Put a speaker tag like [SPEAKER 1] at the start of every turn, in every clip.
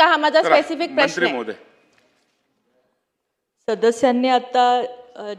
[SPEAKER 1] का हा माझा
[SPEAKER 2] चला,
[SPEAKER 1] स्पेसिफिक प्रश्न
[SPEAKER 2] मंत्री
[SPEAKER 1] आहे?
[SPEAKER 2] महोदय.
[SPEAKER 3] सदस्यांनी आता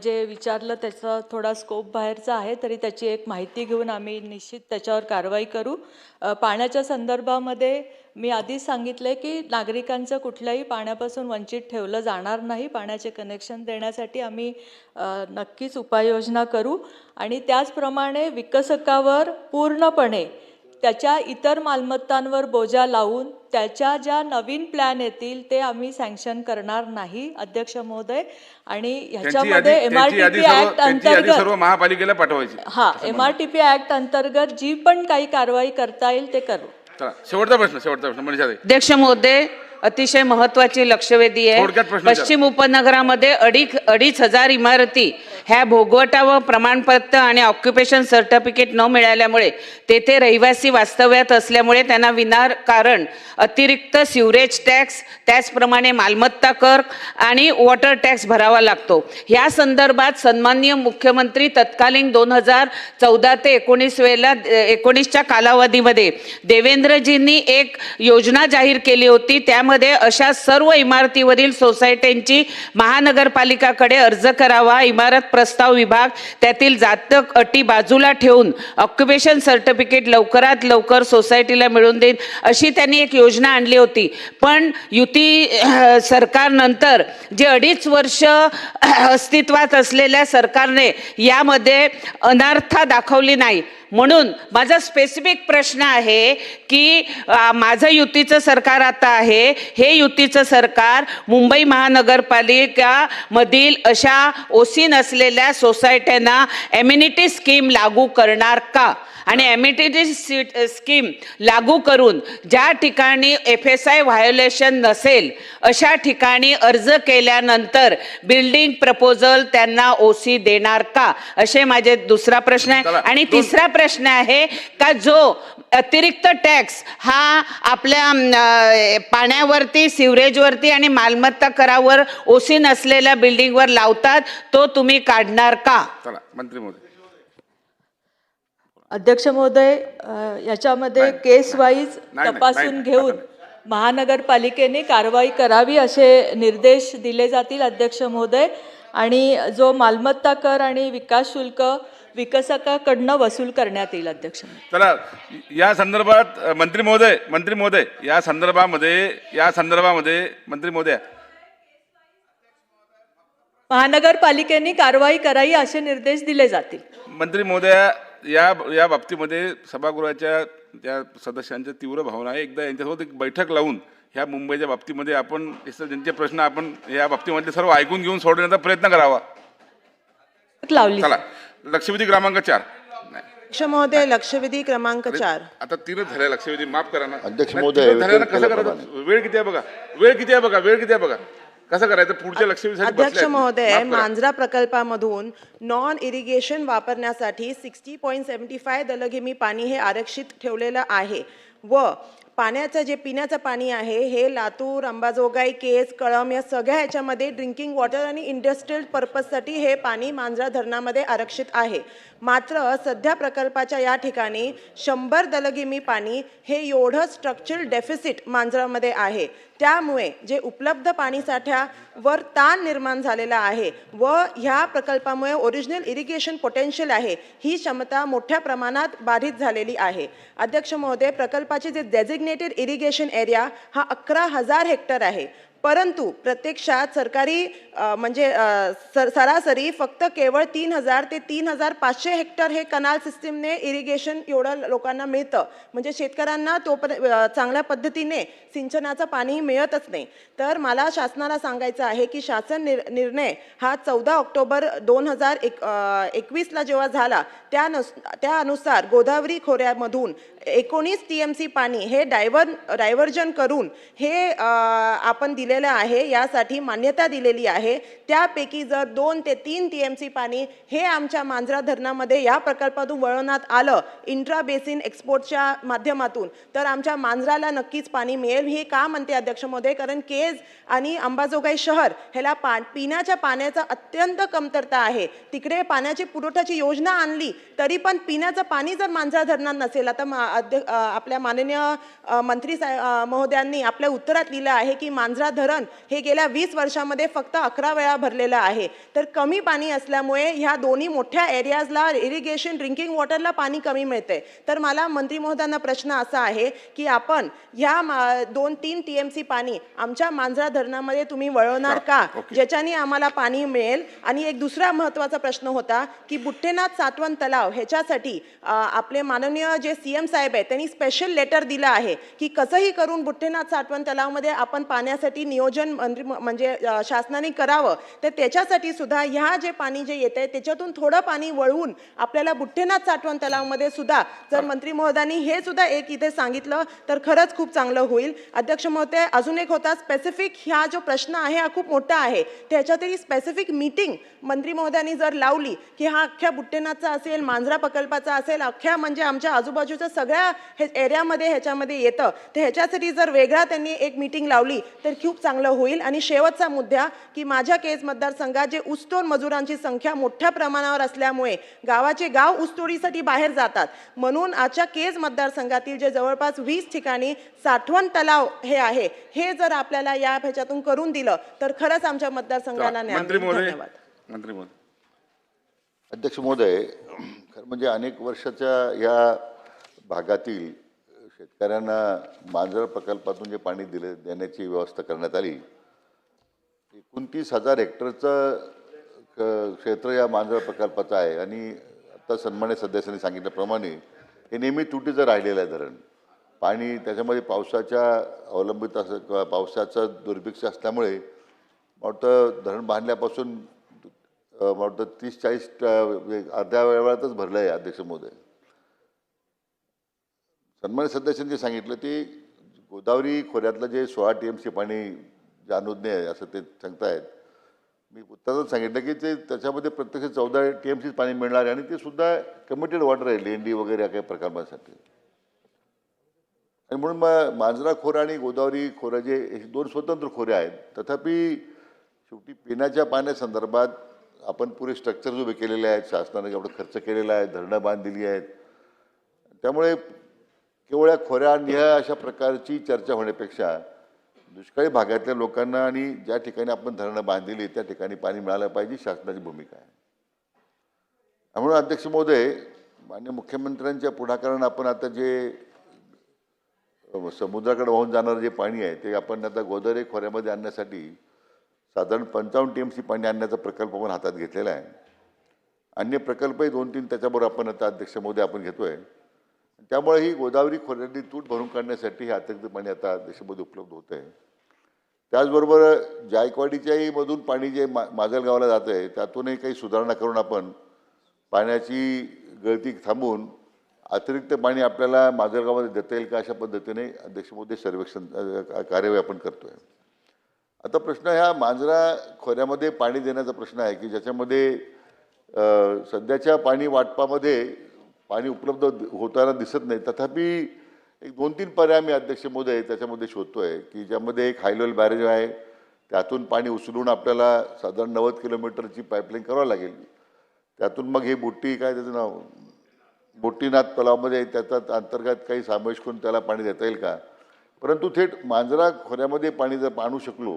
[SPEAKER 3] जे विचारलं त्याचा थोडा स्कोप बाहेरचा आहे तरी त्याची एक माहिती घेऊन आम्ही निश्चित त्याच्यावर कारवाई करू. अ, पाण्याच्या संदर्भामध्ये मी आधीच सांगितलं की नागरिकांचं कुठल्याही पाण्यापासून वंचित ठेवलं जाणार नाही. पाण्याचे कनेक्शन देण्यासाठी आम्ही अ, नक्कीच उपाययोजना करू. आणि त्याचप्रमाणे विकसकावर पूर्णपणे त्याच्या इतर मालमत्तांवर बोजा लावून त्याच्या ज्या नवीन प्लॅन येतील ते आम्ही सँक्शन करणार नाही अध्यक्ष महोदय. आणि ह्याच्यामध्ये एम आर
[SPEAKER 2] त्यांची
[SPEAKER 3] टी
[SPEAKER 2] यादी
[SPEAKER 3] पी
[SPEAKER 2] सर्व
[SPEAKER 3] ऍक्ट अंतर्गत
[SPEAKER 2] सर्व महापालिकेला पाठवायची.
[SPEAKER 3] हा M R T P act अंतर्गत जी पण काही कारवाई करता येईल ते करू.
[SPEAKER 2] शेवटचा प्रश्न शेवटचा प्रश्न.
[SPEAKER 4] अध्यक्ष महोदय अतिशय महत्वाची लक्षवेधी आहे. पश्चिम उपनगरामध्ये अडीच अडीच हजार इमारती ह्या भोगवटा व प्रमाणपत्र आणि ऑक्युपेशन सर्टिफिकेट न मिळाल्यामुळे तेथे रहिवासी वास्तव्यात असल्यामुळे त्यांना विनाकारण अतिरिक्त सिवरेज टॅक्स त्याचप्रमाणे मालमत्ता कर आणि वॉटर टॅक्स भरावा लागतो. ह्या संदर्भात सन्माननीय मुख्यमंत्री तत्कालीन दोन हजार चौदा ते एकोणीस वेळेला एकोणीसच्या कालावधीमध्ये देवेंद्रजींनी एक योजना जाहीर केली होती. त्यामध्ये अशा सर्व इमारतीवरील सोसायट्यांची महानगरपालिकाकडे अर्ज करावा इमारत प्रस्ताव विभाग त्यातील जातक अटी बाजूला ठेवून ऑक्युपेशन सर्टिफिकेट लवकरात लवकर सोसायटीला मिळवून देईन अशी त्यांनी एक योजना आणली होती. पण युती सरकारनंतर जे अडीच वर्ष अस्तित्वात असलेल्या सरकारने यामध्ये अनार्था दाखवली नाही. म्हणून माझा स्पेसिफिक प्रश्न आहे की माझं युतीचं सरकार आता आहे. हे युतीचं सरकार मुंबई महानगरपालिका मधील अशा ओसी नसलेल्या सोसायट्यांना एम्युनिटी स्कीम लागू करणार का? आणि एम्युनिटी स्कीम लागू करून ज्या ठिकाणी एफ एस आय व्हायोलेशन नसेल अशा ठिकाणी अर्ज केल्यानंतर बिल्डिंग प्रपोजल त्यांना ओसी देणार का? असे माझे दुसरा प्रश्न आहे. आणि तिसरा प्रश्न आहे का जो अतिरिक्त टॅक्स हा आपल्या पाण्यावरती सिवरेजवरती आणि मालमत्ता करावर ओसी नसलेल्या बिल्डिंगवर लावतात तो तुम्ही काढणार का?
[SPEAKER 2] चला मंत्री महोदय.
[SPEAKER 3] अध्यक्ष महोदय याच्यामध्ये केस वाईज तपासून घेऊन महानगरपालिकेने कारवाई करावी असे निर्देश दिले जातील अध्यक्ष महोदय. आणि जो मालमत्ता कर आणि विकास शुल्क विकसकाकडनं वसूल करण्यात येईल अध्यक्ष.
[SPEAKER 2] चला या संदर्भात मंत्री महोदय मंत्री महोदय या संदर्भामध्ये या संदर्भामध्ये मंत्री महोदय.
[SPEAKER 3] महानगरपालिकेने कारवाई करावी असे निर्देश दिले जातील.
[SPEAKER 2] मंत्री महोदया या या बाबतीमध्ये सभागृहाच्या त्या सदस्यांच्या तीव्र भावना आहे. एकदा यांच्यासोबत एक बैठक लावून ह्या मुंबईच्या बाबतीमध्ये आपण हे सर- ज्यांचे प्रश्न आपण या बाबतीमध्ये सर्व ऐकून घेऊन सोडवण्याचा प्रयत्न करावा.
[SPEAKER 3] लावली.
[SPEAKER 2] चला. लक्षवेधी क्रमांक चार.
[SPEAKER 5] अध्यक्ष महोदय लक्षवेधी क्रमांक चार.
[SPEAKER 2] आता तीनच झाल्या लक्षवेधी. माफ करा ना.
[SPEAKER 6] अध्यक्ष महोदय,
[SPEAKER 2] कसं. करायचं वेळ किती आहे बघा? वेळ किती आहे बघा? वेळ किती आहे बघा? कसं करायचं पुढच्या लक्षवेधीसाठी
[SPEAKER 5] अध्यक्ष
[SPEAKER 2] आहेत.
[SPEAKER 5] महोदय
[SPEAKER 2] माफ करा.
[SPEAKER 5] मांजरा प्रकल्पामधून नॉन इरिगेशन वापरण्यासाठी सिक्स्टी पॉईंट सेव्हन्टी फाय दलघेमी पाणी हे आरक्षित ठेवलेलं आहे व पाण्याचं जे पिण्याचं पाणी आहे हे लातूर अंबाजोगाई केस कळम या सगळ्या ह्याच्यामध्ये ड्रिंकिंग वॉटर आणि इंडस्ट्रियल पर्पजसाठी हे पाणी मांजरा धरणामध्ये आरक्षित आहे मात्र सध्या प्रकल्पाच्या या ठिकाणी शंभर दलगिमी पाणी हे एवढं स्ट्रक्चरल डेफिसिट मांजरामध्ये आहे त्यामुळे जे उपलब्ध पाणीसाठ्यावर ताण निर्माण झालेला आहे व ह्या प्रकल्पामुळे ओरिजिनल इरिगेशन पोटेन्शियल आहे ही क्षमता मोठ्या प्रमाणात बाधित झालेली आहे. अध्यक्ष महोदय प्रकल्पाचे जे डेझिग्नेटेड इरिगेशन एरिया हा अकरा हजार हेक्टर आहे. परंतु प्रत्यक्षात सरकारी म्हणजे सर सरासरी फक्त केवळ तीन हजार ते तीन हजार पाचशे हेक्टर हे कनाल सिस्टीमने इरिगेशन एवढं लोकांना मिळतं. म्हणजे शेतकऱ्यांना तो चांगल्या पद्धतीने सिंचनाचं पाणीही मिळतच नाही. तर मला शासनाला सांगायचं आहे की शासन निर निर्णय हा चौदा ऑक्टोबर दोन हजार एक एकवीसला जेव्हा झाला त्यानुस त्यानुसार गोदावरी खोऱ्यामधून एकोणीस टी एम सी पाणी हे डायव्हर डायव्हर्जन करून हे आपण दिलेलं आहे यासाठी मान्यता दिलेली आहे. त्यापैकी जर दोन ते तीन टी एम सी पाणी हे आमच्या मांजरा धरणामध्ये या प्रकल्पातून वळवण्यात आलं इंट्रा बेसिन एक्सपोर्टच्या माध्यमातून तर आमच्या मांजराला नक्कीच पाणी मिळेल. हे का म्हणते अध्यक्ष महोदय? कारण केज आणि अंबाजोगाई शहर ह्याला पा पिण्याच्या पाण्याचा अत्यंत कमतरता आहे. तिकडे पाण्याची पुरवठ्याची योजना आणली तरी पण पिण्याचं पाणी जर मांजरा धरणात नसेल आता मा- अध्य आपल्या माननीय मंत्री साहेब महोदयांनी आपल्या उत्तरात लिहिलं आहे की मांजरा धरण हे गेल्या वीस वर्षामध्ये फक्त अकरा वेळा भरलेलं आहे. तर कमी पाणी असल्यामुळे ह्या दोन्ही मोठ्या एरियाजला इरिगेशन ड्रिंकिंग वॉटरला पाणी कमी मिळते तर मला मंत्री महोदयांना प्रश्न असा आहे की आपण ह्या दोन तीन टी एम सी पाणी आमच्या मांजरा धरणामध्ये तुम्ही वळवणार का. ज्याच्याने आम्हाला पाणी मिळेल? आणि एक दुसरा महत्त्वाचा प्रश्न होता की बुट्टेनाथ सातवन तलाव ह्याच्यासाठी आपले माननीय जे सी एम साहेब आहेत त्यांनी स्पेशल लेटर दिलं आहे की कसंही करून बुट्टेनाथ साठवण तलावमध्ये आपण पाण्यासाठी नियोजन मंत्री म्हणजे शासनाने करावं तर त्याच्यासाठी सुद्धा ह्या जे पाणी जे येत आहे त्याच्यातून थोडं पाणी वळवून आपल्याला बुट्टेनाथ साठवण तलावमध्ये सुद्धा जर मंत्री महोदयांनी हे सुद्धा एक इथे सांगितलं तर खरंच खूप चांगलं होईल. अध्यक्ष महोदय अजून एक होता स्पेसिफिक ह्या जो प्रश्न आहे हा खूप मोठा आहे. त्याच्यातरी स्पेसिफिक मीटिंग मंत्री महोदयांनी जर लावली की हा अख्ख्या बुट्टेनाथचा असेल मांजरा प्रकल्पाचा असेल अख्ख्या म्हणजे आमच्या आजूबाजूचं सगळं सगळ्या हे एरियामध्ये ह्याच्यामध्ये येतं. तर ह्याच्यासाठी जर वेगळा त्यांनी एक मीटिंग लावली तर खूप चांगलं होईल. आणि शेवटचा मुद्दा की माझ्या केस मतदारसंघात जे ऊसतोड मजुरांची संख्या मोठ्या प्रमाणावर असल्यामुळे गावाचे गाव ऊसतोडीसाठी बाहेर जातात. म्हणून आजच्या केज मतदारसंघातील जे जवळपास वीस ठिकाणी साठवण तलाव हे आहे हे जर आपल्याला या ह्याच्यातून करून दिलं तर खरंच आमच्या मतदारसंघाला धन्यवाद.
[SPEAKER 2] मंत्री महोदय.
[SPEAKER 1] अध्यक्ष महोदय खरं म्हणजे अनेक वर्षाच्या या भागातील शेतकऱ्यांना मांजर प्रकल्पातून जे पाणी दिले देण्याची व्यवस्था करण्यात आली एकोणतीस हजार हेक्टरचं क- क्षेत्र या मांजर प्रकल्पाचं आहे. आणि आता सन्मान्य सदस्यांनी सांगितल्याप्रमाणे हे नेहमी तुटीचं राहिलेलं आहे धरण. पाणी त्याच्यामध्ये पावसाच्या अवलंबित असं किंवा पावसाचं दुर्भिक्ष असल्यामुळे वाटतं धरण बांधल्यापासून वाटतं तीस चाळीस अर्ध्या वेळातच भरलं आहे अध्यक्ष महोदय. सन्मान्य सदस्यांनी जे सांगितलं ते गोदावरी खोऱ्यातलं जे सोळा टी एम सी पाणी जे आहे असं ते सांगतायत. मी उत्तरात सांगितलं की ते त्याच्यामध्ये प्रत्यक्ष चौदा टी एम सीच पाणी मिळणार आहे आणि ते सुद्धा कमिटेड वॉटर आहे लेंडी वगैरे या काही प्रकल्पासाठी. आणि म्हणून मग मांजरा खोरं आणि गोदावरी खोरं जे हे दोन स्वतंत्र खोरे आहेत. तथापि शेवटी पिण्याच्या पाण्यासंदर्भात आपण पुरे स्ट्रक्चर उभे केलेले आहेत. शासनाने एवढं खर्च केलेला आहे धरणं बांधलेली आहेत. त्यामुळे केवळ खोऱ्या निहा अशा प्रकारची चर्चा होण्यापेक्षा दुष्काळी भागातल्या लोकांना आणि ज्या ठिकाणी आपण धरणं बांधलेली त्या ठिकाणी पाणी मिळालं पाहिजे शासनाची भूमिका आहे. त्यामुळे अध्यक्ष महोदय मान्य मुख्यमंत्र्यांच्या पुढाकारानं आपण आता जे समुद्राकडे वाहून जाणारं जे पाणी आहे ते आपण आता गोदावरी खोऱ्यामध्ये आणण्यासाठी साधारण पंचावन्न टी एम सी पाणी आणण्याचा प्रकल्प आपण हातात घेतलेला आहे. अन्य प्रकल्पही दोन तीन त्याच्याबरोबर आपण आता अध्यक्ष मोदी आपण घेतो आहे त्यामुळे ही गोदावरी खोऱ्यांनी तूट भरून काढण्यासाठी हे अतिरिक्त पाणी आता देशामध्ये उपलब्ध होत आहे. त्याचबरोबर जायकवाडीच्याही मधून पाणी जे मा माजलगावला जात आहे त्यातूनही काही सुधारणा करून आपण पाण्याची गळती थांबवून अतिरिक्त पाणी आपल्याला माजलगावमध्ये देता येईल का अशा पद्धतीने अध्यक्ष मोदी सर्वेक्षण कार्यवाही आपण करतो आहे आता प्रश्न ह्या मांजरा खोऱ्यामध्ये पाणी देण्याचा प्रश्न आहे की ज्याच्यामध्ये सध्याच्या पाणी वाटपामध्ये पाणी उपलब्ध होताना दिसत नाही. तथापि एक दोन तीन पर्याय मी अध्यक्ष मोदी त्याच्यामध्ये शोधतो आहे की ज्यामध्ये एक हायलेवल बॅरेज आहे. त्यातून पाणी उचलून आपल्याला साधारण नव्वद किलोमीटरची पाईपलाईन करावं लागेल. त्यातून मग हे बोट्टी काय त्याचं नाव? बोट्टीनाथ तलावामध्ये त्याचा अंतर्गत काही समावेश करून त्याला पाणी देता येईल का? परंतु थेट मांजरा खोऱ्यामध्ये पाणी जर आणू शकलो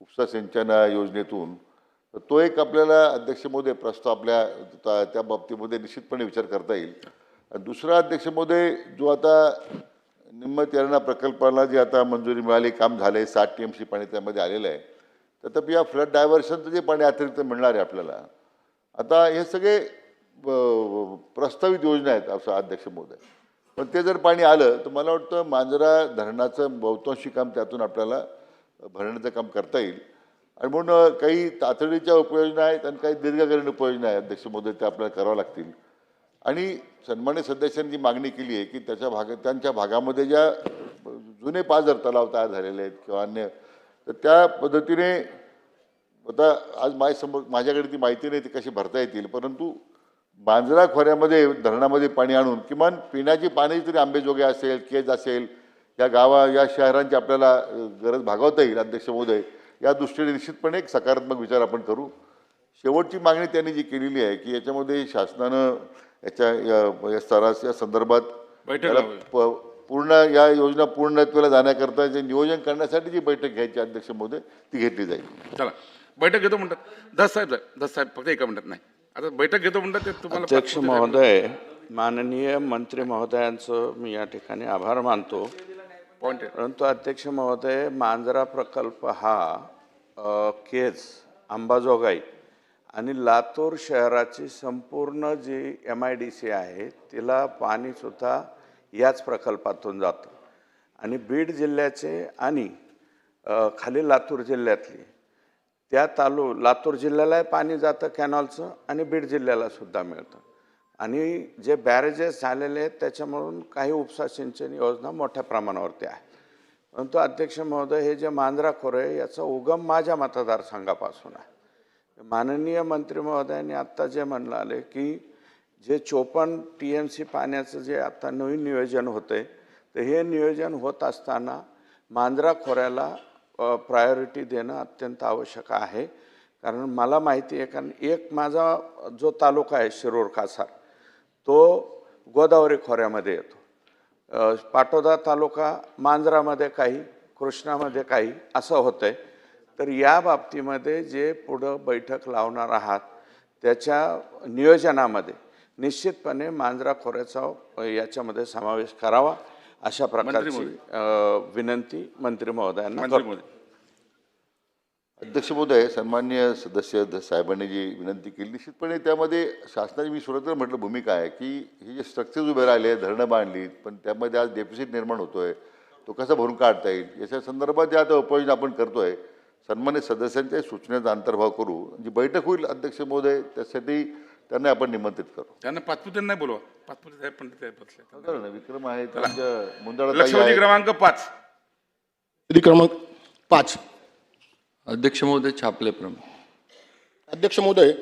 [SPEAKER 1] उपसा सिंचन योजनेतून तर तो एक आपल्याला अध्यक्ष मोदी प्रस्ताव आपल्या त्या- त्या बाबतीमध्ये निश्चितपणे विचार करता येईल. दुसरा अध्यक्ष मोदी जो आता निम्मत तेरणा प्रकल्पाला जे आता मंजुरी मिळाली काम झाले साठ टी एम सी पाणी त्यामध्ये आलेलं आहे. तथापि या फ्लड डायव्हर्शनचं जे पाणी अतिरिक्त मिळणार आहे आपल्याला आता हे सगळे प्रस्तावित योजना आहेत असं अध्यक्ष महोदय. पण ते जर पाणी आलं तर मला वाटतं मांजरा धरणाचं बहुतांशी काम त्यातून आपल्याला भरण्याचं काम करता येईल. आणि म्हणून काही तातडीच्या उपयोजना आहेत आणि काही दीर्घकालीन उपयोजना आहेत. अध्यक्ष महोदय त्या आपल्याला कराव्या लागतील. आणि सन्मान्य सदस्यांनी जी मागणी केली आहे की त्याच्या भाग त्यांच्या भागामध्ये ज्या जुने पाझर तलाव तयार झालेले आहेत किंवा अन्य तर त्या पद्धतीने आता आज माझ्यासमोर माझ्याकडे ती माहिती नाही ती कशी भरता येतील परंतु मांजरा खोऱ्यामध्ये धरणामध्ये पाणी आणून किमान पिण्याची पाणी तरी आंबेजोगे असेल केज असेल या गावा या शहरांची आपल्याला गरज भागवता येईल अध्यक्ष महोदय. या दृष्टीने निश्चितपणे एक सकारात्मक विचार आपण करू. शेवटची मागणी त्यांनी जी केलेली आहे की याच्यामध्ये शासनानं याच्या या- या स्तरास या संदर्भात पूर्ण या योजना पूर्णत्वाला जाण्याकरता जे नियोजन करण्यासाठी जी बैठक घ्यायची अध्यक्ष महोदय ती घेतली जाईल.
[SPEAKER 2] चला बैठक घेतो म्हणतात. दस साहेब दस साहेब फक्त एका मिनिटात नाही. आता बैठक घेतो म्हणतात ते तुम्हाला
[SPEAKER 6] अध्यक्ष महोदय माननीय मंत्री महोदयांचं मी या ठिकाणी आभार मानतो. परंतु अध्यक्ष महोदय मांजरा प्रकल्प हा केज अंबाजोगाई आणि लातूर शहराची संपूर्ण जी एम आय डी सी आहे तिला पाणीसुद्धा याच प्रकल्पातून जातं. आणि बीड जिल्ह्याचे आणि खाली लातूर जिल्ह्यातली त्या तालु लातूर जिल्ह्यालाही पाणी जातं कॅनॉलचं आणि बीड जिल्ह्यालासुद्धा मिळतं. आणि जे बॅरेजेस झालेले आहेत त्याच्यामुळून काही उपसा सिंचन योजना मोठ्या प्रमाणावरती आहे. परंतु अध्यक्ष महोदय हे जे मांजरा खोरे आहे याचा उगम माझ्या मतदारसंघापासून आहे. माननीय मंत्री महोदयांनी आत्ता जे म्हणलं आले की जे चोपन्न टी एम सी पाण्याचं जे आत्ता नवीन नियोजन होतं आहे तर हे नियोजन होत असताना मांजरा खोऱ्याला प्रायोरिटी देणं अत्यंत आवश्यक आहे. कारण मला माहिती आहे कारण एक माझा जो तालुका आहे शिरूर कासार तो गोदावरी खोऱ्यामध्ये येतो. पाटोदा तालुका मांजरामध्ये काही कृष्णामध्ये काही असं होतं आहे तर या बाबतीमध्ये जे पुढं बैठक लावणार आहात त्याच्या नियोजनामध्ये निश्चितपणे मांजरा खोऱ्याचा याच्यामध्ये समावेश करावा अशा प्रकारची विनंती मंत्री महोदयांना
[SPEAKER 1] अध्यक्ष महोदय सन्मान्य सदस्य साहेबांनी जी विनंती केली निश्चितपणे त्यामध्ये शासनाची मी सुरुवातीला म्हटलं भूमिका आहे की हे जे स्ट्रक्चर्स उभे राहिले धरणं बांधली पण त्यामध्ये आज डेफिसिट निर्माण होतोय तो कसा भरून काढता येईल? याच्या संदर्भात जे आता उपाययोजना आपण करतोय सन्मान्य सदस्यांच्या सूचनेचा अंतर्भाव करू जी बैठक होईल अध्यक्ष महोदय त्यासाठी त्यांना आपण निमंत्रित करू.
[SPEAKER 2] त्यांना पाचपुते नाही बोलवा. पाचपुते साहेब पंडित साहेब बसले.
[SPEAKER 1] ना, विक्रम आहे त्यांच्या मुंदडा
[SPEAKER 2] क्रमांक पाच.
[SPEAKER 7] क्रमांक पाच.
[SPEAKER 8] अध्यक्ष महोदय छापले प्रमुख.
[SPEAKER 7] अध्यक्ष महोदय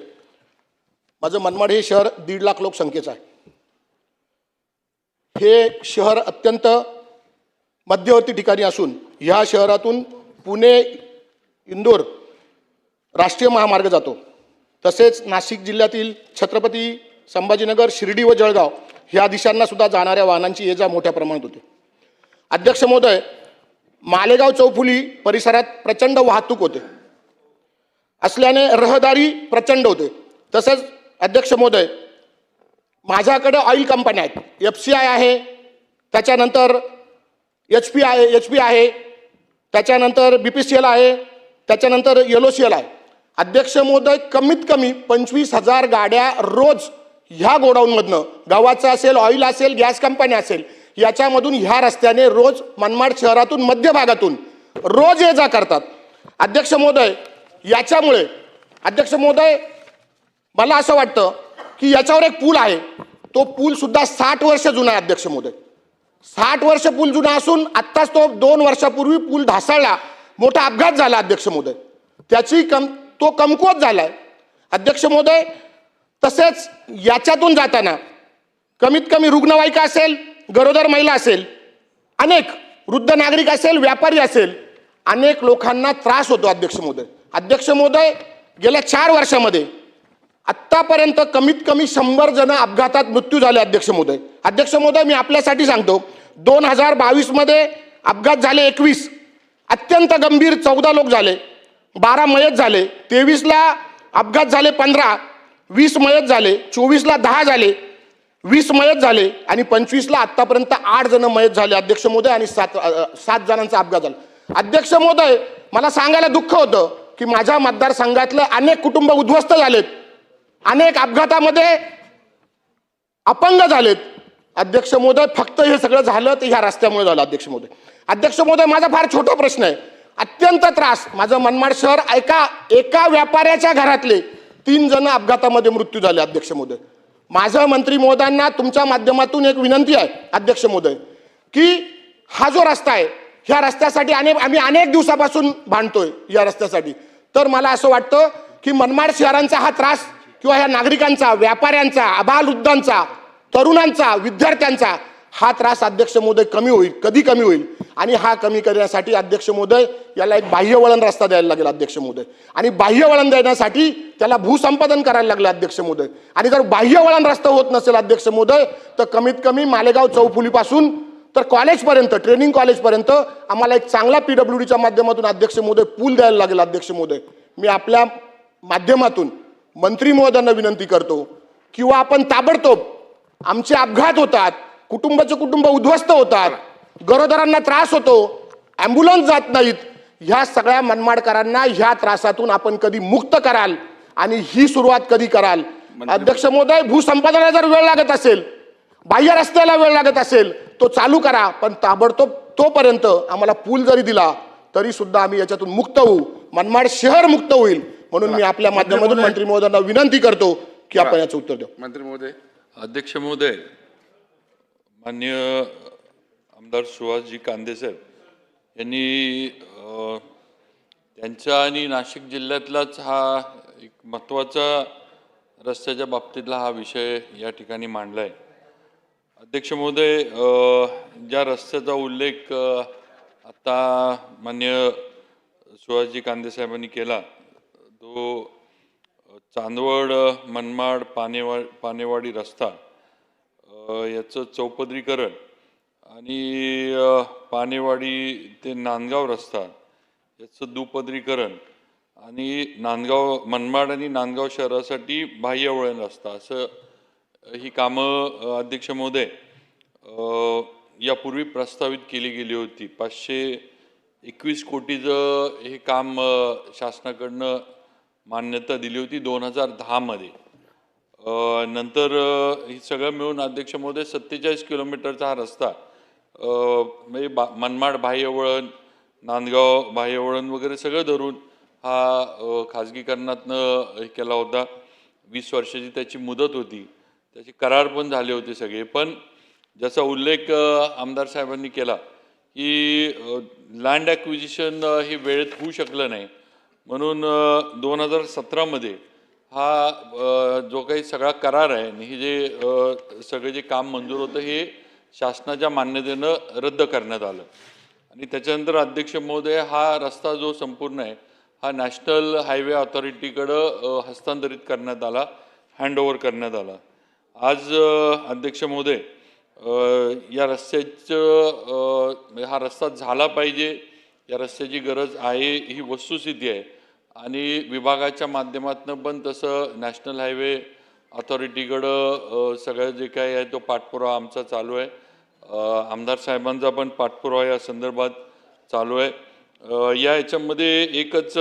[SPEAKER 7] माझं मनमाड हे शहर दीड लाख लोकसंख्येचं आहे. हे शहर अत्यंत मध्यवर्ती ठिकाणी असून ह्या शहरातून पुणे इंदोर राष्ट्रीय महामार्ग जातो. तसेच नाशिक जिल्ह्यातील छत्रपती संभाजीनगर शिर्डी व जळगाव ह्या दिशांना सुद्धा जाणाऱ्या वाहनांची ये जा मोठ्या प्रमाणात होते. अध्यक्ष महोदय मालेगाव चौफुली परिसरात प्रचंड वाहतूक होते. असल्याने रहदारी प्रचंड होते. तसंच अध्यक्ष महोदय माझ्याकडे ऑइल कंपन्या आहेत. एफ सी आय आहे. त्याच्यानंतर एच पी आहे एच पी आहे. त्याच्यानंतर बी पी सी एल आहे. त्याच्यानंतर येलो सी एल आहे. अध्यक्ष महोदय कमीत कमी पंचवीस हजार गाड्या रोज ह्या गोडाऊनमधनं गव्हाचं असेल ऑइल असेल गॅस कंपन्या असेल याच्यामधून ह्या रस्त्याने रोज मनमाड शहरातून मध्य भागातून रोज ये जा करतात. अध्यक्ष महोदय याच्यामुळे अध्यक्ष महोदय मला असं वाटतं की याच्यावर एक पूल आहे. तो पूल सुद्धा साठ वर्ष जुना आहे अध्यक्ष महोदय. साठ वर्ष पूल जुना असून आत्ताच तो दोन वर्षापूर्वी पूल ढासळला. मोठा अपघात झाला अध्यक्ष महोदय. त्याची कम तो कमकुवत झालाय. अध्यक्ष महोदय तसेच याच्यातून जाताना कमीत कमी रुग्णवाहिका असेल गरोदर महिला असेल अनेक वृद्ध नागरिक असेल व्यापारी असेल अनेक लोकांना त्रास होतो अध्यक्ष महोदय. अध्यक्ष महोदय गेल्या चार वर्षामध्ये आत्तापर्यंत कमीत कमी शंभर जण अपघातात मृत्यू झाले अध्यक्ष महोदय. अध्यक्ष महोदय मी आपल्यासाठी सांगतो दोन हजार बावीसमध्ये अपघात झाले एकवीस. अत्यंत गंभीर चौदा लोक झाले बारा मयत झाले तेवीसला अपघात झाले पंधरा वीस मयत झाले चोवीसला दहा झाले वीस मयत झाले आणि पंचवीसला आत्तापर्यंत आठ जण मयत झाले. अध्यक्ष महोदय आणि सात सात जणांचा अपघात झाला. अध्यक्ष महोदय मला सांगायला दुःख होतं की माझ्या मतदारसंघातले अनेक कुटुंब उद्ध्वस्त झालेत. अनेक अपघातामध्ये अपंग झालेत. अध्यक्ष महोदय फक्त हे सगळं झालं ते ह्या रस्त्यामुळे झालं अध्यक्ष महोदय. अध्यक्ष महोदय माझा फार छोटा प्रश्न आहे. अत्यंत त्रास. माझं मनमाड शहर एका एका व्यापाऱ्याच्या घरातले तीन जण अपघातामध्ये मृत्यू झाले अध्यक्ष महोदय. माझं मंत्री महोदयांना तुमच्या माध्यमातून एक विनंती आहे अध्यक्ष महोदय की हा जो रस्ता आहे ह्या रस्त्यासाठी अनेक आम्ही अनेक दिवसापासून भांडतोय या रस्त्यासाठी. तर मला असं वाटतं की मनमाड शहरांचा हा त्रास किंवा ह्या नागरिकांचा व्यापाऱ्यांचा आबालवृद्धांचा तरुणांचा विद्यार्थ्यांचा हा त्रास अध्यक्ष महोदय कमी होईल कधी कमी होईल? आणि हा कमी करण्यासाठी अध्यक्ष महोदय याला एक बाह्य वळण रस्ता द्यायला लागेल अध्यक्ष महोदय. आणि बाह्य वळण देण्यासाठी त्याला भूसंपादन करायला लागलं अध्यक्ष महोदय. आणि जर बाह्य वळण रस्ता होत नसेल अध्यक्ष महोदय तर कमीत कमी मालेगाव चौफुलीपासून तर कॉलेजपर्यंत ट्रेनिंग कॉलेजपर्यंत आम्हाला एक चांगला पी डब्ल्यू डीच्या माध्यमातून अध्यक्ष महोदय पूल द्यायला लागेल अध्यक्ष महोदय. मी आपल्या माध्यमातून मंत्री महोदयांना विनंती करतो किंवा आपण ताबडतोब आमचे अपघात होतात कुटुंबाचे कुटुंब उद्ध्वस्त होतात. गरोदरांना त्रास होतो. ॲम्ब्युलन्स जात नाहीत. ह्या सगळ्या मनमाडकरांना ह्या त्रासातून आपण कधी मुक्त कराल आणि ही सुरुवात कधी कराल? अध्यक्ष महोदय भूसंपादनाला जर वेळ लागत असेल बाह्य रस्त्याला वेळ लागत असेल तो चालू करा. पण ताबडतोब तोपर्यंत आम्हाला पूल जरी दिला तरी सुद्धा आम्ही याच्यातून मुक्त होऊ. मनमाड शहर मुक्त होईल. म्हणून मी आपल्या माध्यमातून मंत्री महोदयांना विनंती करतो की आपण याचं उत्तर देऊ.
[SPEAKER 2] मंत्री महोदय
[SPEAKER 8] अध्यक्ष महोदय मान्य आमदार सुहासजी कांदेसाहेब यांनी त्यांचा आणि नाशिक जिल्ह्यातलाच हा एक महत्त्वाचा रस्त्याच्या बाबतीतला हा विषय या ठिकाणी मांडला आहे अध्यक्ष महोदय ज्या रस्त्याचा उल्लेख आता मान्य सुहासजी कांदेसाहेबांनी केला तो चांदवड मनमाड पानेवा पानेवाडी रस्ता याचं चौपदरीकरण आणि पानेवाडी ते नांदगाव रस्ता याचं दुपदरीकरण आणि नांदगाव मनमाड आणि नांदगाव शहरासाठी बाह्य वळण रस्ता असं ही कामं अध्यक्ष महोदय यापूर्वी प्रस्तावित केली गेली होती. पाचशे एकवीस कोटीचं हे काम शासनाकडनं मान्यता दिली होती दोन हजार दहामध्ये. नंतर हे सगळं मिळून अध्यक्ष महोदय सत्तेचाळीस किलोमीटरचा हा रस्ता म्हणजे बा मनमाड बाह्यवळण नांदगाव बाह्यवळण वगैरे सगळं धरून हा खाजगीकरणातनं हे केला होता. वीस वर्षाची त्याची मुदत होती. त्याचे करार पण झाले होते सगळे. पण ज्याचा उल्लेख आमदार साहेबांनी केला की लँड ॲक्विजिशन हे वेळेत होऊ शकलं नाही. म्हणून दोन हजार सतरामध्ये हा जो काही सगळा करार आहे आणि हे जे सगळे जे काम मंजूर होतं हे शासनाच्या मान्यतेनं रद्द करण्यात आलं. आणि त्याच्यानंतर अध्यक्ष महोदय हा रस्ता जो संपूर्ण आहे हा नॅशनल हायवे ऑथॉरिटीकडं हस्तांतरित करण्यात आला हँडओव्हर करण्यात आला. आज अध्यक्ष महोदय या रस्त्याचं हा रस्ता झाला पाहिजे या रस्त्याची गरज आहे ही वस्तुस्थिती आहे. आणि विभागाच्या माध्यमातून पण तसं नॅशनल हायवे ऑथॉरिटीकडं सगळं जे काही आहे तो पाठपुरावा आमचा चालू आहे. आमदार साहेबांचा पण पाठपुरावा या संदर्भात चालू आहे. या याच्यामध्ये एकच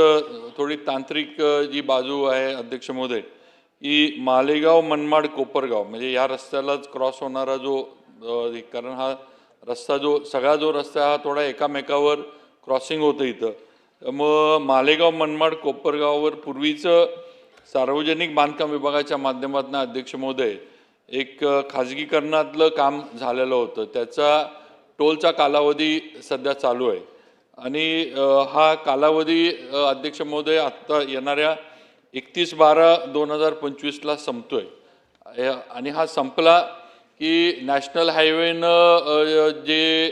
[SPEAKER 8] थोडी तांत्रिक जी बाजू आहे अध्यक्ष महोदय की मालेगाव मनमाड कोपरगाव म्हणजे या रस्त्यालाच क्रॉस होणारा जो कारण हा रस्ता जो सगळा जो रस्ता हा थोडा एकामेकावर क्रॉसिंग होतं इथं. मग मालेगाव मनमाड कोपरगाववर पूर्वीचं सार्वजनिक बांधकाम विभागाच्या माध्यमातून अध्यक्ष महोदय एक खाजगीकरणातलं काम झालेलं होतं. त्याचा टोलचा कालावधी सध्या चालू आहे. आणि हा कालावधी अध्यक्ष महोदय आत्ता येणाऱ्या एकतीस बारा दोन हजार पंचवीसला संपतो आहे आणि हा संपला की नॅशनल हायवेनं जे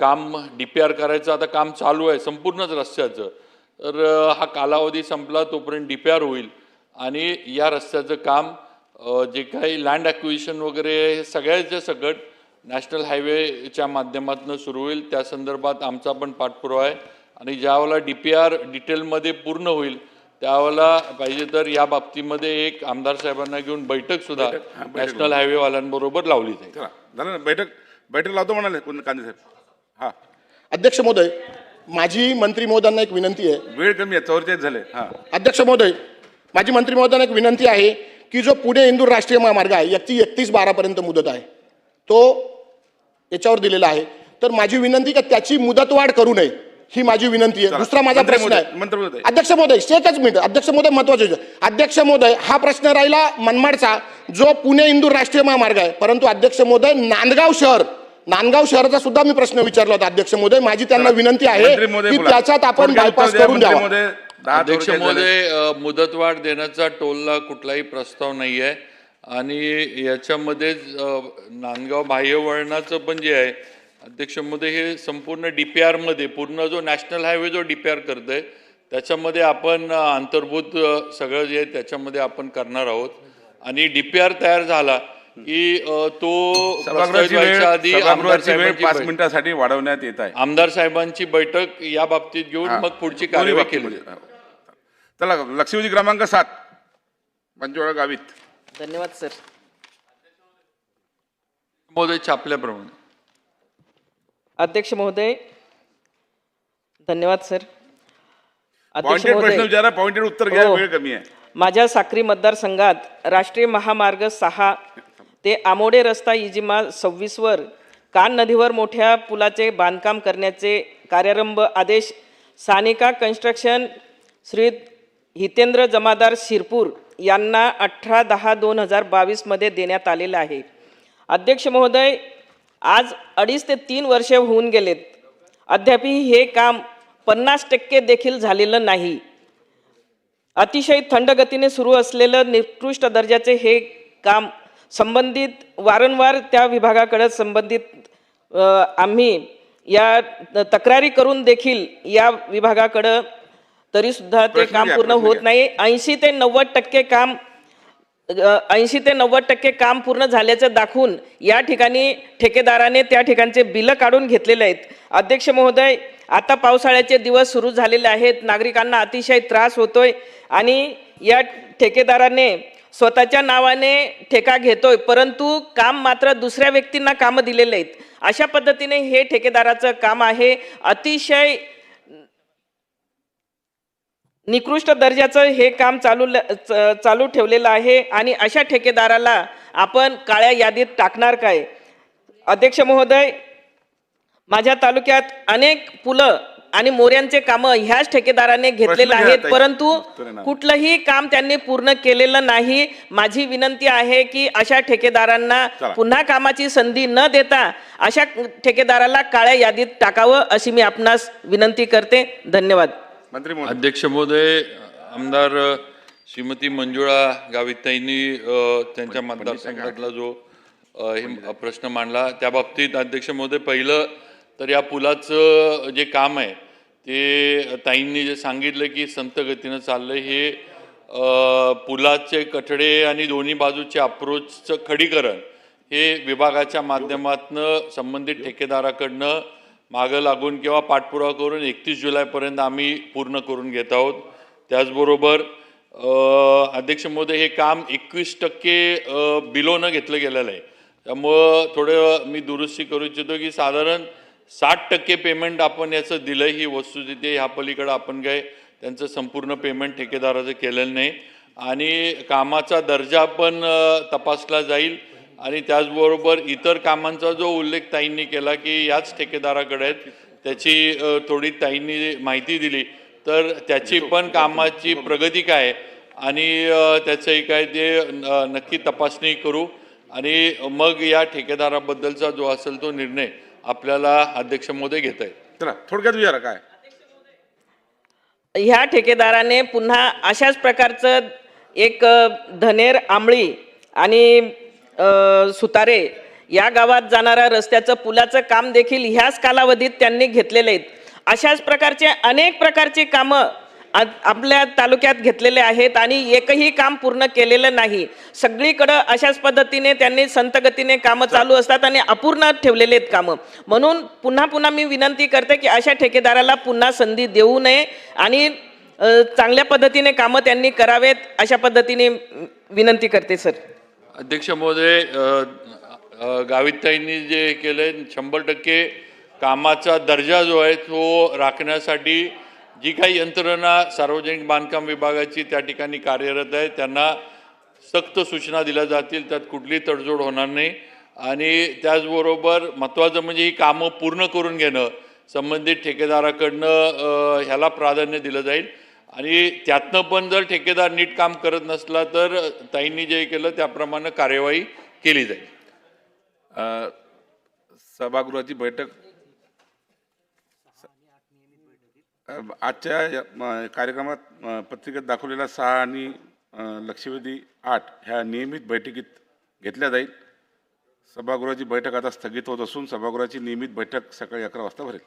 [SPEAKER 8] काम डी पी आर करायचं आता काम चालू आहे संपूर्णच रस्त्याचं. तर हा कालावधी संपला तोपर्यंत डी पी आर होईल. आणि या रस्त्याचं काम जे काही लँड ॲक्विजिशन वगैरे हे सगळ्याचं सगळं नॅशनल हायवेच्या माध्यमातून सुरू होईल. त्या संदर्भात आमचा पण पाठपुरावा आहे. आणि ज्यावेळेला डी पी आर डिटेलमध्ये पूर्ण होईल त्यावेळेला पाहिजे तर या बाबतीमध्ये एक आमदार साहेबांना घेऊन बैठक सुद्धा नॅशनल हायवेवाल्यांबरोबर लावली जाईल.
[SPEAKER 2] बैठक बैठक लावतो म्हणाले कोण कांदे साहेब. हां.
[SPEAKER 7] अध्यक्ष महोदय माझी मंत्री महोदयांना एक विनंती आहे.
[SPEAKER 2] वेळ कमी आहे चौवेचाळीस झाले. हां.
[SPEAKER 7] अध्यक्ष महोदय माझी मंत्री महोदयांना एक विनंती आहे की जो पुणे इंदूर राष्ट्रीय महामार्ग आहे याची एकतीस बारापर्यंत मुदत आहे. तो याच्यावर दिलेला आहे. तर माझी विनंती का त्याची मुदतवाढ करू नये? ही माझी विनंती आहे. दुसरा माझा प्रश्न आहे. अध्यक्ष महोदय एकच मिनिट अध्यक्ष महोदय महत्त्वाचे अध्यक्ष महोदय हा प्रश्न राहिला मनमाडचा जो पुणे इंदूर राष्ट्रीय महामार्ग आहे परंतु अध्यक्ष महोदय नांदगाव शहर नांदगाव शहराचा सुद्धा मी प्रश्न विचारला होता अध्यक्ष महोदय माझी त्यांना विनंती आहे की. त्याच्यात आपण बायपास करून द्यावा
[SPEAKER 8] अध्यक्ष. महोदय अ, मुदतवाढ देण्याचा टोलला कुठलाही प्रस्ताव नाही आहे आणि याच्यामध्येच नांदगाव बाह्य वळणाचं पण जे आहे अध्यक्ष महोदय हे संपूर्ण डी पी आरमध्ये पूर्ण जो नॅशनल हायवे जो डी पी आर करतोय त्याच्यामध्ये आपण अंतर्भूत सगळं जे आहे त्याच्यामध्ये आपण करणार आहोत आणि डी पी आर तयार झाला की तो आधी
[SPEAKER 2] पाच
[SPEAKER 8] बैठक-
[SPEAKER 2] मिनिटासाठी वाढवण्यात येत आहे
[SPEAKER 8] आमदार साहेबांची बैठक या बाबतीत घेऊन. मग पुढची कार्यवाही. केली जाईल.
[SPEAKER 2] चला लक्षवेधी क्रमांक सात पंचवडा गावित
[SPEAKER 4] धन्यवाद सर
[SPEAKER 8] महोदय छापल्याप्रमाणे
[SPEAKER 9] अध्यक्ष महोदय धन्यवाद सर. अध्यक्ष
[SPEAKER 2] पॉइंटेड प्रश्न
[SPEAKER 9] महोदय
[SPEAKER 2] विचारा पॉइंटेड उत्तर घ्या
[SPEAKER 9] हो.
[SPEAKER 2] वेळ कमी आहे.
[SPEAKER 9] माझ्या साक्री मतदारसंघात राष्ट्रीय महामार्ग सहा ते आमोडे रस्ता इजिमा सव्वीसवर कान नदीवर मोठ्या पुलाचे बांधकाम करण्याचे कार्यारंभ आदेश सानिका कन्स्ट्रक्शन श्री हितेंद्र जमादार शिरपूर यांना अठरा दहा दोन हजार बावीसमध्ये देण्यात आलेलं आहे. अध्यक्ष महोदय आज अडीच ते तीन वर्षे होऊन गेलेत. अद्यापही हे काम पन्नास टक्के देखील झालेलं नाही. अतिशय थंड गतीने सुरू असलेलं निकृष्ट दर्जाचे हे काम संबंधित वारंवार त्या विभागाकडे संबंधित आम्ही या तक्रारी करून देखील या विभागाकडं तरीसुद्धा ते काम पूर्ण होत. नाही. ऐंशी ते नव्वद टक्के काम ऐंशी ते नव्वद टक्के काम पूर्ण झाल्याचं दाखवून या ठिकाणी ठेकेदाराने त्या ठिकाणचे बिलं काढून घेतलेले आहेत. अध्यक्ष महोदय आता पावसाळ्याचे दिवस सुरू झालेले आहेत. नागरिकांना अतिशय त्रास होतोय आणि या ठेकेदाराने स्वतःच्या नावाने ठेका घेतोय परंतु काम मात्र दुसऱ्या व्यक्तींना कामं दिलेले आहेत. अशा पद्धतीने हे ठेकेदाराचं काम आहे. अतिशय निकृष्ट दर्जाचं हे काम चालू चालू ठेवलेलं आहे आणि अशा ठेकेदाराला आपण काळ्या यादीत टाकणार काय अध्यक्ष महोदय माझ्या तालुक्यात अनेक पुलं आणि मोऱ्यांचे कामं ह्याच ठेकेदाराने घेतलेले आहेत. परंतु. कुठलंही काम त्यांनी पूर्ण केलेलं नाही माझी विनंती आहे की अशा ठेकेदारांना. पुन्हा कामाची संधी न देता अशा ठेकेदाराला काळ्या यादीत टाकावं अशी मी आपणास विनंती करते धन्यवाद
[SPEAKER 2] मंत्री
[SPEAKER 8] अध्यक्ष महोदय आमदार श्रीमती मंजुळा गाविताईंनी त्यांच्या मतदारसंघातला जो हे प्रश्न मांडला त्या बाबतीत अध्यक्ष महोदय पहिलं तर या पुलाचं जे काम आहे ते ताईंनी जे सांगितलं की संत गतीनं चाललंय हे पुलाचे कठडे आणि दोन्ही बाजूचे अप्रोचचं खडीकरण हे विभागाच्या माध्यमातनं संबंधित ठेकेदाराकडनं मागं लागून किंवा पाठपुरावा करून एकतीस जुलैपर्यंत आम्ही पूर्ण करून घेत आहोत. त्याचबरोबर अध्यक्ष महोदय हे काम एकवीस टक्के बिलोनं घेतलं गेलेलं आहे. त्यामुळं थोडं मी दुरुस्ती करू इच्छितो की साधारण साठ टक्के पेमेंट आपण याचं दिलं ही वस्तुस्थिती ह्या पलीकडं आपण काय त्यांचं संपूर्ण पेमेंट ठेकेदाराचं केलेलं नाही. आणि कामाचा दर्जा पण तपासला जाईल. आणि त्याचबरोबर इतर कामांचा जो उल्लेख ताईंनी केला की याच ठेकेदाराकडे आहेत त्याची थोडी ताईंनी माहिती दिली. तर त्याची पण कामाची प्रगती काय आणि त्याचंही काय ते नक्की तपासणी करू. आणि मग या ठेकेदाराबद्दलचा जो असेल तो निर्णय आपल्याला अध्यक्ष महोदय घेता येईल
[SPEAKER 2] चला थोडक्यात विचारा काय?
[SPEAKER 9] ह्या ठेकेदाराने पुन्हा अशाच प्रकारचं एक धनेर आंबळी आणि सुतारे या गावात जाणाऱ्या रस्त्याचं पुलाचं काम देखील ह्याच कालावधीत त्यांनी घेतलेले आहेत. अशाच प्रकारचे अनेक प्रकारची कामं आपल्या तालुक्यात घेतलेले आहेत आणि एकही काम पूर्ण केलेलं नाही. सगळीकडं अशाच पद्धतीने त्यांनी संत गतीने कामं चालू असतात आणि अपूर्ण ठेवलेले आहेत कामं. म्हणून पुन्हा पुन्हा मी विनंती करते की अशा ठेकेदाराला पुन्हा संधी देऊ नये आणि चांगल्या पद्धतीने कामं त्यांनी करावेत अशा पद्धतीने विनंती करते सर.
[SPEAKER 8] अध्यक्ष महोदय गावितताईंनी जे केलं आहे शंभर टक्के कामाचा दर्जा जो आहे तो राखण्यासाठी जी काही यंत्रणा सार्वजनिक बांधकाम विभागाची त्या ठिकाणी कार्यरत आहे त्यांना सक्त सूचना दिल्या जातील त्यात कुठलीही तडजोड होणार नाही. आणि त्याचबरोबर महत्त्वाचं म्हणजे ही कामं पूर्ण करून घेणं संबंधित ठेकेदाराकडनं ह्याला प्राधान्य दिलं जाईल. आणि त्यातनं पण जर ठेकेदार नीट काम करत नसला तर ताईंनी जे केलं त्याप्रमाणे कार्यवाही केली जाईल.
[SPEAKER 2] सभागृहाची बैठक. आजच्या कार्यक्रमात पत्रिकेत दाखवलेल्या सहा आणि लक्षवेधी आठ ह्या नियमित बैठकीत घेतल्या जाईल. सभागृहाची बैठक आता स्थगित होत असून सभागृहाची नियमित बैठक सकाळी अकरा वाजता भरेल.